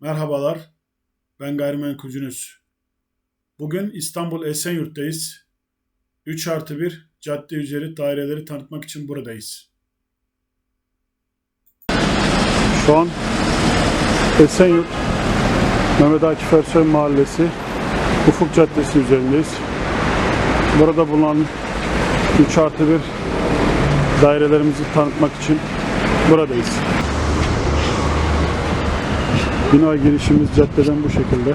Merhabalar, ben gayrimenkulcünüz. Bugün İstanbul Esenyurt'tayız. 3 artı 1 cadde üzeri daireleri tanıtmak için buradayız. Şu an Esenyurt Mehmet Akif Ersoy Mahallesi Ufuk Caddesi üzerindeyiz. Burada bulunan 3 artı 1 dairelerimizi tanıtmak için buradayız. Bina girişimiz caddeden bu şekilde.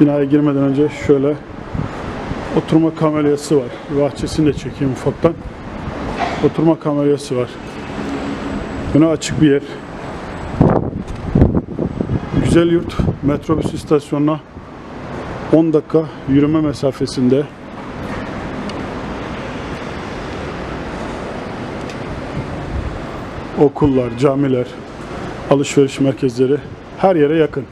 Binaya girmeden önce şöyle oturma kameryası var. Bahçesini de çekeyim ufaktan. Oturma kameryası var. Önü açık bir yer. Güzel yurt metrobüs istasyonuna 10 dakika yürüme mesafesinde. Okullar, camiler, alışveriş merkezleri her yere yakın.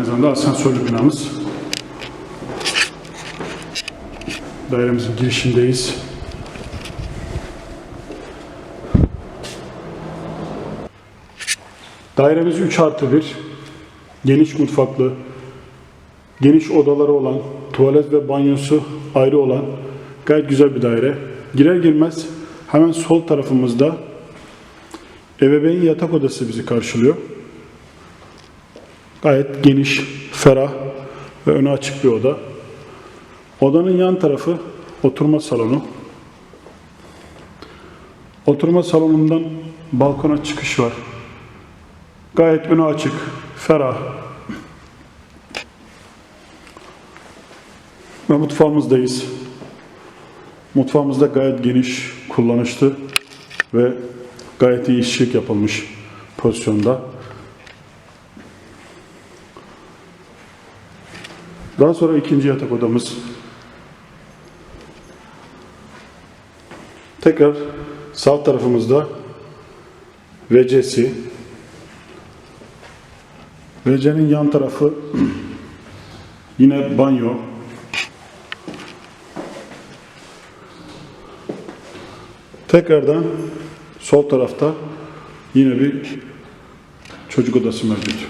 Aynı zamanda asansörlü binamız. Dairemizin girişindeyiz. Dairemiz 3 artı 1. Geniş mutfaklı, geniş odaları olan, tuvalet ve banyosu ayrı olan gayet güzel bir daire. Girer girmez hemen sol tarafımızda ebeveyn yatak odası bizi karşılıyor. Gayet geniş, ferah ve önü açık bir oda. Odanın yan tarafı oturma salonu. Oturma salonundan balkona çıkış var. Gayet önü açık, ferah. Ve mutfağımızdayız. Mutfağımızda gayet geniş, kullanışlı ve gayet iyi işçilik yapılmış pozisyonda. Daha sonra ikinci yatak odamız. Tekrar sağ tarafımızda WC'si. WC'nin yan tarafı yine banyo. Tekrardan sol tarafta yine bir çocuk odası mevcut.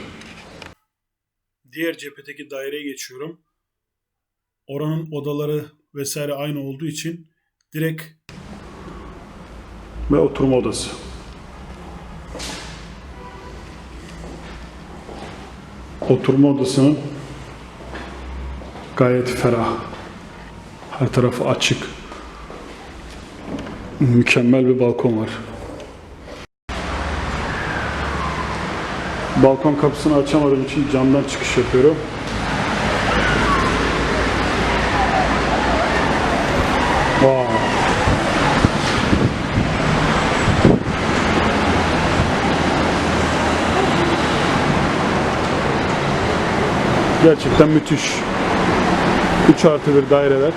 Diğer cephedeki daireye geçiyorum. Oranın odaları vesaire aynı olduğu için direkt ve oturma odası. Oturma odasının gayet ferah. Her tarafı açık. Mükemmel bir balkon var. Balkon kapısını açamadığım için camdan çıkış yapıyorum. Wow. Gerçekten müthiş. 3 artı bir daireler.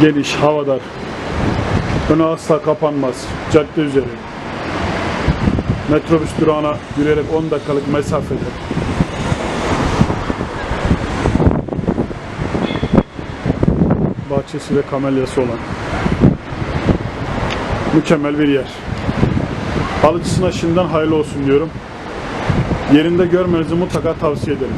Geniş, havadar. Önü asla kapanmaz. Cadde üzeri. Metrobüs durağına yürüyerek 10 dakikalık mesafede. Bahçesi ve kamelyası olan. Mükemmel bir yer. Alıcısına şimdiden hayırlı olsun diyorum. Yerinde görmenizi mutlaka tavsiye ederim.